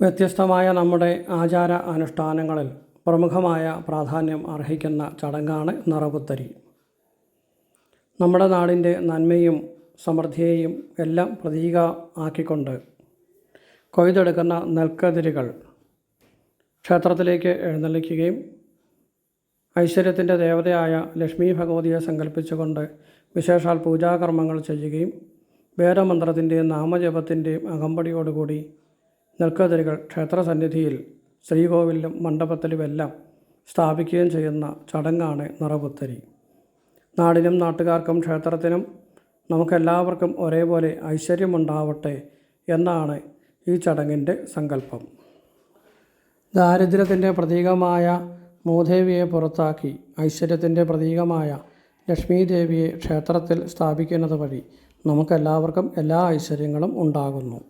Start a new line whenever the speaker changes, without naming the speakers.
വ്യത്യസ്തമായ നമ്മുടെ ആചാര അനുഷ്ഠാനങ്ങളിൽ പ്രമുഖമായ പ്രാധാന്യം അർഹിക്കുന്ന ചടങ്ങാണ് നിറപുത്തരി. നമ്മുടെ നാടിന്റെ നന്മയും സമൃദ്ധിയെയും എല്ലാം പ്രതീക ആക്കിക്കൊണ്ട് കൊയ്തെടുക്കുന്ന നെൽക്കതിരുകൾ ക്ഷേത്രത്തിലേക്ക് എഴുന്നള്ളിക്കുകയും ഐശ്വര്യത്തിന്റെ ദേവതയായ ലക്ഷ്മി ഭഗവതിയെ സങ്കല്പിച്ചുകൊണ്ട് വിശേഷാൽ പൂജാകർമ്മങ്ങൾ ചെയ്യുകയും വേദമന്ത്രത്തിന്റെയും നാമജപത്തിന്റെയും അകമ്പടിയോടുകൂടി നെൽക്കതിരുകൾ ക്ഷേത്രസന്നിധിയിൽ ശ്രീകോവിലും മണ്ഡപത്തിലുമെല്ലാം സ്ഥാപിക്കുകയും ചെയ്യുന്ന ചടങ്ങാണ് നിറപുത്തരി. നാടിനും നാട്ടുകാർക്കും ക്ഷേത്രത്തിനും നമുക്കെല്ലാവർക്കും ഒരേപോലെ ഐശ്വര്യമുണ്ടാവട്ടെ എന്നാണ് ഈ ചടങ്ങിന്റെ സങ്കല്പം. ദാരിദ്ര്യത്തിന്റെ പ്രതീകമായ മൂദേവിയെ പുറത്താക്കി ഐശ്വര്യത്തിന്റെ പ്രതീകമായ ലക്ഷ്മി ദേവിയെ ക്ഷേത്രത്തിൽ സ്ഥാപിക്കുന്നത് വഴി നമുക്കെല്ലാവർക്കും എല്ലാ ഐശ്വര്യങ്ങളും ഉണ്ടാകുന്നു.